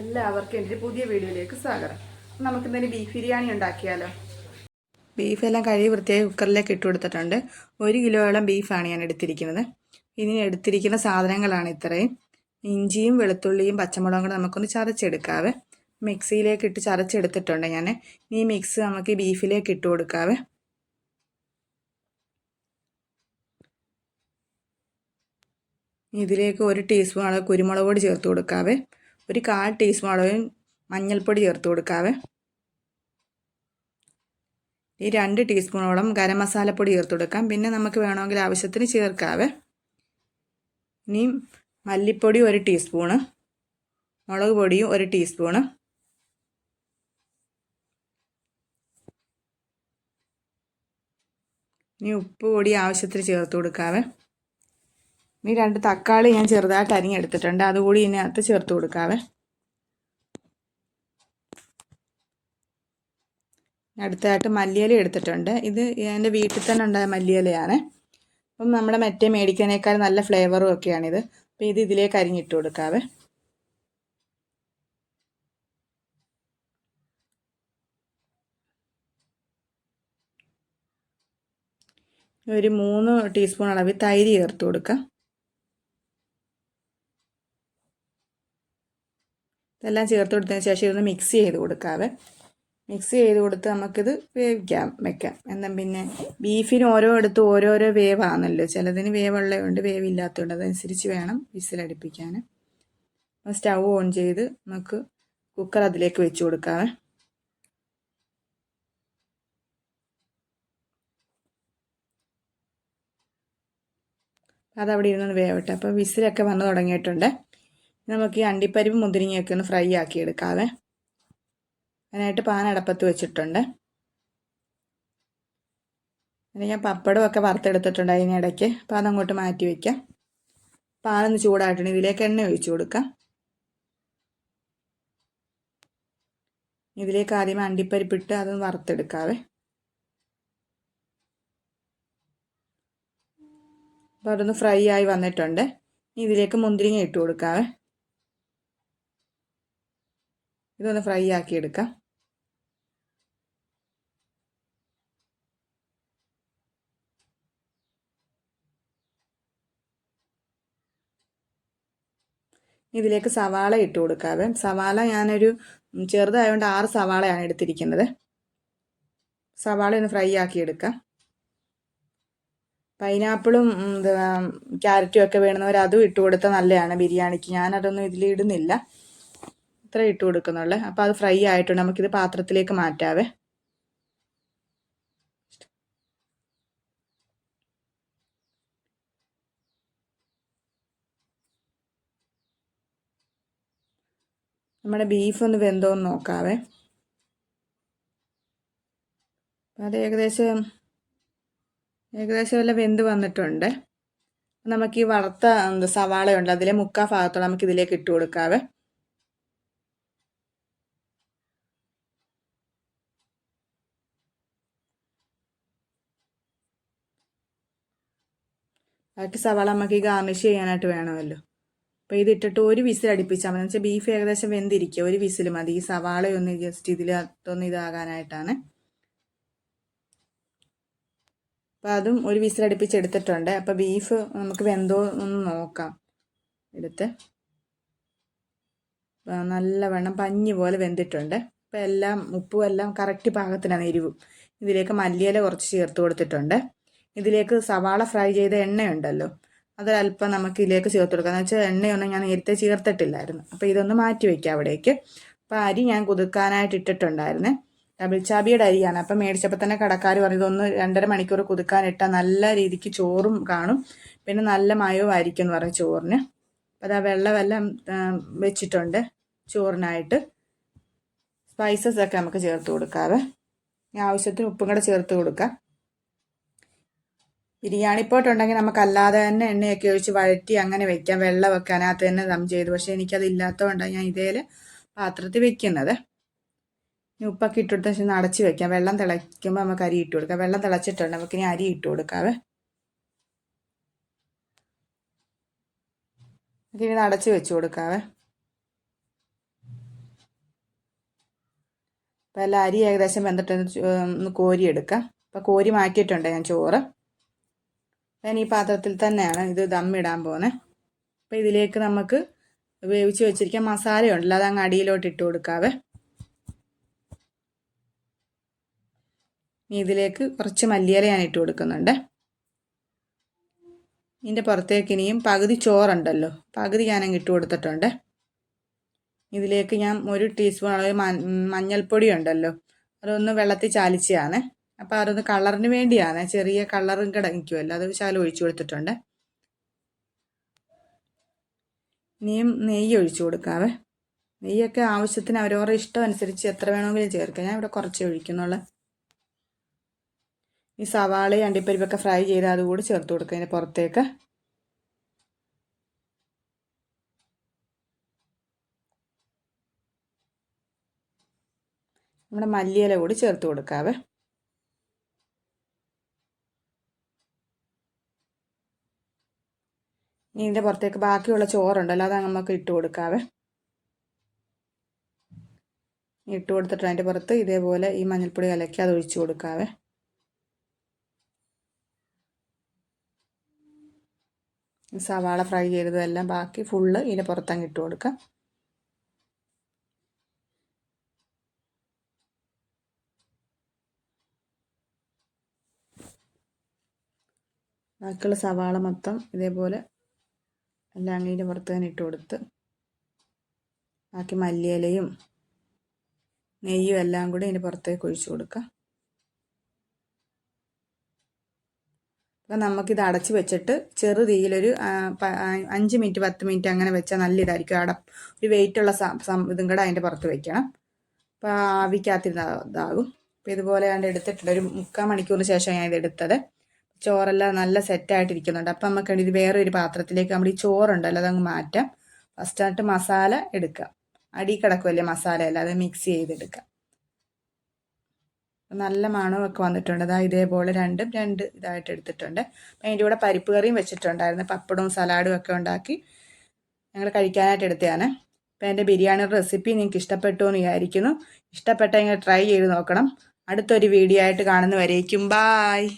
എല്ലാവർക്കും എന്റെ പുതിയ വീഡിയോയിലേക്ക് സ്വാഗതം. നമുക്ക് ഇന്നൊരു ബീഫ് ബിരിയാണി ഉണ്ടാക്കിയാലോ? ബീഫെല്ലാം കഴുകി വൃത്തിയായി കുക്കറിലേക്ക് ഇട്ട് കൊടുത്തിട്ടുണ്ട്. ഒരു കിലോയോളം ബീഫാണ് ഞാൻ എടുത്തിരിക്കുന്നത്. ഇനി എടുത്തിരിക്കുന്ന സാധനങ്ങളാണ് ഇത്രയും. ഇഞ്ചിയും വെളുത്തുള്ളിയും പച്ചമുളകും കൂടെ നമുക്കൊന്ന് ചതച്ചെടുക്കാവേ. മിക്സിയിലേക്ക് ഇട്ട് ചതച്ചെടുത്തിട്ടുണ്ട് ഞാൻ. ഈ മിക്സ് നമുക്ക് ഈ ബീഫിലേക്ക് ഇട്ട് കൊടുക്കാവേ. ഇതിലേക്ക് ഒരു ടീസ്പൂൺ അളവ് കുരുമുളക് പൊടി ചേർത്ത് കൊടുക്കാവേ. ഒരു കാൽ ടീസ്പൂൺ അളവ് മഞ്ഞൾപ്പൊടി ചേർത്ത് കൊടുക്കാവേ. ഈ രണ്ട് ടീസ്പൂണോളം ഗരം മസാലപ്പൊടി ചേർത്ത് കൊടുക്കാം. പിന്നെ നമുക്ക് വേണമെങ്കിൽ ആവശ്യത്തിന് ചേർക്കാവേ. ഇനി മല്ലിപ്പൊടി ഒരു ടീസ്പൂണ് മുളക് പൊടിയും ഒരു ടീസ്പൂണ്. ഇനി ഉപ്പ് പൊടി ആവശ്യത്തിന് ചേർത്ത് കൊടുക്കാവേ. ഇനി രണ്ട് തക്കാളി ഞാൻ ചെറുതായിട്ട് അരിഞ്ഞെടുത്തിട്ടുണ്ട് അതുകൂടി ഇതിനകത്ത് ചേർത്ത് കൊടുക്കാവേ. അടുത്തതായിട്ട് മല്ലിയില എടുത്തിട്ടുണ്ട്. ഇത് എന്റെ വീട്ടിൽ തന്നെ ഉണ്ടായ മല്ലിയിലയാണ്. അപ്പം നമ്മുടെ മറ്റേ മേടിക്കാനേക്കാൾ നല്ല ഫ്ലേവറും ഒക്കെയാണിത്. അപ്പോൾ ഇത് ഇതിലേക്ക് അരിഞ്ഞിട്ട് കൊടുക്കാവേ. ഒരു മൂന്ന് ടീസ്പൂൺ അളവിൽ തൈര് ചേർത്ത് കൊടുക്കാം. ഇതെല്ലാം ചേർത്ത് കൊടുത്തതിന് ശേഷം ഇതൊന്ന് മിക്സ് ചെയ്ത് കൊടുക്കാവേ. മിക്സ് ചെയ്ത് കൊടുത്ത് നമുക്കിത് വേവിക്കാം വെക്കാം. എന്നാൽ പിന്നെ ബീഫിന് ഓരോ എടുത്ത് ഓരോരോ വേവാണല്ലോ. ചിലതിന് വേവുള്ളതുകൊണ്ട് വേവില്ലാത്തതുകൊണ്ട് അതനുസരിച്ച് വേണം വിസിലടുപ്പിക്കാൻ സ്റ്റൗ ഓൺ ചെയ്ത് നമുക്ക് കുക്കർ അതിലേക്ക് വെച്ച് കൊടുക്കാവേ. അതവിടെ ഇരുന്നൊന്ന് വേവട്ടെ. അപ്പോൾ വിസിലൊക്കെ വന്ന് തുടങ്ങിയിട്ടുണ്ട്. നമുക്ക് ഈ അണ്ടിപ്പരിപ്പ് മുന്തിരിങ്ങയൊക്കെ ഒന്ന് ഫ്രൈ ആക്കി എടുക്കാവേ. അതിനായിട്ട് പാൻ അടപ്പത്ത് വെച്ചിട്ടുണ്ട്. പിന്നെ ഞാൻ പപ്പടമൊക്കെ വറുത്തെടുത്തിട്ടുണ്ട് അതിനിടയ്ക്ക് അപ്പോൾ അതങ്ങോട്ട് മാറ്റി വയ്ക്കാം പാലൊന്ന് ചൂടായിട്ടുണ്ട്. ഇതിലേക്ക് എണ്ണ ഒഴിച്ചു കൊടുക്കാം. ഇതിലേക്ക് ആദ്യം അണ്ടിപ്പരിപ്പിട്ട് അതൊന്ന് വറുത്തെടുക്കാവേ. അപ്പോൾ അതൊന്ന് ഫ്രൈ ആയി വന്നിട്ടുണ്ട്. ഇതിലേക്ക് മുന്തിരിങ്ങ ഇട്ട് കൊടുക്കാവേ. ഇതൊന്ന് ഫ്രൈ ആക്കി എടുക്കാം. ഇതിലേക്ക് സവാള ഇട്ട് കൊടുക്കാവേ സവാള ഞാനൊരു ചെറുതായതുകൊണ്ട് ആറ് സവാളയാണ് എടുത്തിരിക്കുന്നത്. സവാള ഒന്ന് ഫ്രൈ ആക്കി എടുക്കാം. പൈനാപ്പിളും ക്യാരറ്റും ഒക്കെ വേണമെന്നവർ അതും ഇട്ട് കൊടുത്താൽ നല്ലതാണ് ബിരിയാണിക്ക്. ഞാനതൊന്നും ഇതിൽ ഇടുന്നില്ല. ഇത്ര ഇട്ട് കൊടുക്കുന്നുള്ളു. അപ്പോൾ അത് ഫ്രൈ ആയിട്ടുണ്ട്. നമുക്കിത് പാത്രത്തിലേക്ക് മാറ്റാവേ. നമ്മുടെ ബീഫ് ഒന്ന് വെന്തോന്ന് നോക്കാവേ. അത് ഏകദേശം ഏകദേശം വല്ല വെന്ത് വന്നിട്ടുണ്ട്. നമുക്ക് ഈ വറുത്ത സവാളയുണ്ട്. അതിലെ മുക്കാ ഭാഗത്തോളം നമുക്ക് ഇതിലേക്ക് ഇട്ട് കൊടുക്കാവേ. ബാക്കി സവാള നമുക്ക് ഗാർണിഷ് ചെയ്യാനായിട്ട് വേണമല്ലോ. അപ്പോൾ ഇതിട്ടിട്ട് ഒരു വിസിൽ അടുപ്പിച്ചാൽ മതി വെച്ചാൽ ബീഫ് ഏകദേശം വെന്തിരിക്കുക ഒരു വിസിൽ മതി. ഈ സവാളയൊന്ന് ജസ്റ്റ് ഇതിലൊന്ന് ഇതാകാനായിട്ടാണ്. അപ്പോൾ അതും ഒരു വിസിൽ അടുപ്പിച്ചെടുത്തിട്ടുണ്ട് അപ്പോൾ ബീഫ് നമുക്ക് വെന്തോ ഒന്ന് നോക്കാം. എടുത്ത്. നല്ലവണ്ണം പഞ്ഞി പോലെ വെന്തിട്ടുണ്ട്. അപ്പോൾ എല്ലാം ഉപ്പും എല്ലാം കറക്റ്റ് പാകത്തിനാണ് എരിവും. ഇതിലേക്ക് മല്ലിയില കുറച്ച് ചേർത്ത് കൊടുത്തിട്ടുണ്ട്. ഇതിലേക്ക് സവാള ഫ്രൈ ചെയ്ത എണ്ണയുണ്ടല്ലോ. അതൊരല്പം നമുക്ക് ഇതിലേക്ക് ചേർത്ത് കൊടുക്കാം. എന്ന് വെച്ചാൽ എണ്ണയൊന്നും ഞാൻ നേരത്തെ ചേർത്തിട്ടില്ലായിരുന്നു. അപ്പോൾ ഇതൊന്ന് മാറ്റി വയ്ക്കാം അവിടേക്ക്. അപ്പോൾ അരി ഞാൻ കുതുക്കാനായിട്ട് ഇട്ടിട്ടുണ്ടായിരുന്നു. ഡബിൾ ചാബിയുടെ അരിയാണ്. അപ്പം മേടിച്ചപ്പോൾ തന്നെ കടക്കാർ പറഞ്ഞു ഇതൊന്ന് രണ്ടര മണിക്കൂർ കുതുക്കാനിട്ടാൽ നല്ല രീതിക്ക് ചോറും കാണും. പിന്നെ നല്ല മയവും ആയിരിക്കും എന്ന് പറഞ്ഞു ചോറിന്. അപ്പോൾ അതാ വെള്ളമെല്ലാം വെച്ചിട്ടുണ്ട് ചോറിനായിട്ട്. സ്പൈസസ് ഒക്കെ നമുക്ക് ചേർത്ത് കൊടുക്കാവേ. ആവശ്യത്തിന് ഉപ്പും കൂടെ ചേർത്ത് കൊടുക്കാം. ബിരിയാണി പോട്ട് ഉണ്ടെങ്കിൽ നമുക്ക് അല്ലാതെ തന്നെ എണ്ണയൊക്കെ ഒഴിച്ച് വഴറ്റി അങ്ങനെ വെക്കാം. വെള്ളം വെക്കാനകത്ത് തന്നെ ദം ചെയ്തു. പക്ഷേ എനിക്കത് ഇല്ലാത്തതുകൊണ്ടാണ് ഞാൻ ഇതേൽ പാത്രത്തിൽ വെക്കുന്നത്. ഉപ്പൊക്കെ ഇട്ടുകൊടുത്ത ശേഷം അടച്ച് വെക്കാം. വെള്ളം തിളയ്ക്കുമ്പോൾ നമുക്ക് അരി ഇട്ട് കൊടുക്കാം. വെള്ളം തിളച്ചിട്ടുണ്ട്. നമുക്ക് ഇനി അരി ഇട്ട് കൊടുക്കാവേ. ഇനി അടച്ച് വെച്ച് കൊടുക്കാവേ. അപ്പോൾ എല്ലാം അരി ഏകദേശം വെന്തിട്ട് ഒന്ന് കോരിയെടുക്കാം. അപ്പോൾ കോരി മാറ്റിയിട്ടുണ്ട് ഞാൻ ചോറ്. ഞാൻ ഈ പാത്രത്തിൽ തന്നെയാണ് ഇത് ദമ്മിടാൻ പോകുന്നത് അപ്പോൾ ഇതിലേക്ക് നമുക്ക് വേവിച്ച് വെച്ചിരിക്കാൻ മസാലയുണ്ടല്ലോ അത് അങ്ങ് അടിയിലോട്ട് ഇട്ട് കൊടുക്കാവേ. ഇതിലേക്ക് കുറച്ച് മല്ലിയില ഞാൻ ഇട്ട് കൊടുക്കുന്നുണ്ട്. ഇതിന്റെ പുറത്തേക്ക് ഇനിയും പകുതി ചോറുണ്ടല്ലോ പകുതി ഞാനങ്ങ് ഇട്ട് കൊടുത്തിട്ടുണ്ട്. ഇതിലേക്ക് ഞാൻ ഒരു ടീസ്പൂൺ അളവ് മഞ്ഞൾപ്പൊടി ഉണ്ടല്ലോ അതൊന്ന് വെള്ളത്തിൽ ചാലിച്ചതാണ്. അപ്പോൾ അതൊന്ന് കളറിന് വേണ്ടിയാണ്. ചെറിയ കളറും കിടക്കുമല്ലോ അത് ശകലം ഒഴിച്ചു കൊടുത്തിട്ടുണ്ട്. ഇനിയും നെയ്യ് ഒഴിച്ചു കൊടുക്കാവേ. നെയ്യൊക്കെ ആവശ്യത്തിന് അവരവരുടെ ഇഷ്ടം അനുസരിച്ച് എത്ര വേണമെങ്കിലും ചേർക്കാം. ഞാൻ ഇവിടെ കുറച്ച് ഒഴിക്കുന്നുള്ളൂ. ഈ സവാളയും അണ്ടിപ്പരിപ്പൊക്കെ ഫ്രൈ ചെയ്ത് അതുകൂടി ചേർത്ത് കൊടുക്കുക അതിന്റെ പുറത്തേക്ക്. നമ്മുടെ മല്ലിയില കൂടി ചേർത്ത് കൊടുക്കാവേ. ഇതിന്റെ പുറത്തേക്ക് ബാക്കിയുള്ള ചോറുണ്ടല്ലോ അത് നമുക്ക് ഇട്ട് കൊടുക്കാവേ. ഇട്ട് കൊടുത്തിട്ട് അതിന്റെ പുറത്ത് ഇതേപോലെ ഈ മഞ്ഞൾപ്പൊടി കലക്കി അത് ഒഴിച്ചു കൊടുക്കാവേ. സവാള ഫ്രൈ ചെയ്തതെല്ലാം ബാക്കി ഫുള്ള് ഇതിന്റെ പുറത്തങ്ങ് ഇട്ട് കൊടുക്കാം. ബാക്കിയുള്ള സവാള മൊത്തം ഇതേപോലെ എല്ലാം അങ്ങ് ഇതിന്റെ പുറത്ത് തന്നെ ഇട്ട് കൊടുത്ത് ബാക്കി മല്ലിയിലയും നെയ്യും എല്ലാം കൂടി ഇതിന്റെ പുറത്തേക്ക് ഒഴിച്ചു കൊടുക്കുക. അപ്പം നമുക്കിത് അടച്ച് വെച്ചിട്ട് ചെറു തീയിലൊരു അഞ്ച് മിനിറ്റ് പത്ത് മിനിറ്റ് അങ്ങനെ വെച്ചാൽ നല്ല ഇതായിരിക്കും. അട ഒരു വെയിറ്റുള്ള ഇതും കൂടെ അതിന്റെ പുറത്ത് വെക്കണം. അപ്പോൾ ആവിക്കാത്തിരുന്ന ഇതാകും. അപ്പോൾ ഇതുപോലെ ഞാൻ എടുത്തിട്ടുണ്ട്. ഒരു മുക്കാൽ മണിക്കൂറിന് ശേഷം ഞാൻ ഇത് എടുത്തത്. ചോറെല്ലാം നല്ല സെറ്റായിട്ടിരിക്കുന്നുണ്ട് അപ്പം നമുക്ക് ഇത് വേറെ ഒരു പാത്രത്തിലേക്ക് നമ്മൾ ഈ ചോറുണ്ടല്ലോ അതങ്ങ് മാറ്റാം. ഫസ്റ്റായിട്ട് മസാല എടുക്കാം അടി കിടക്കുമല്ലേ മസാല അത് മിക്സ് ചെയ്തെടുക്കാം നല്ല മണമൊക്കെ വന്നിട്ടുണ്ട്. അതാ ഇതേപോലെ രണ്ടും രണ്ട് ഇതായിട്ട് എടുത്തിട്ടുണ്ട്. അപ്പം അതിന്റെ കൂടെ പരിപ്പ് കറിയും വെച്ചിട്ടുണ്ടായിരുന്നു. പപ്പടവും സലാഡും ഒക്കെ ഉണ്ടാക്കി ഞങ്ങൾ കഴിക്കാനായിട്ട് എടുത്തതാണ്. അപ്പോൾ എന്റെ ബിരിയാണി റെസിപ്പി നിങ്ങൾക്ക് ഇഷ്ടപ്പെട്ടു എന്ന് വിചാരിക്കുന്നു. ഇഷ്ടപ്പെട്ടെങ്കിൽ ട്രൈ ചെയ്ത് നോക്കണം. അടുത്തൊരു വീഡിയോ ആയിട്ട് കാണുന്നവരേക്കും ബായ്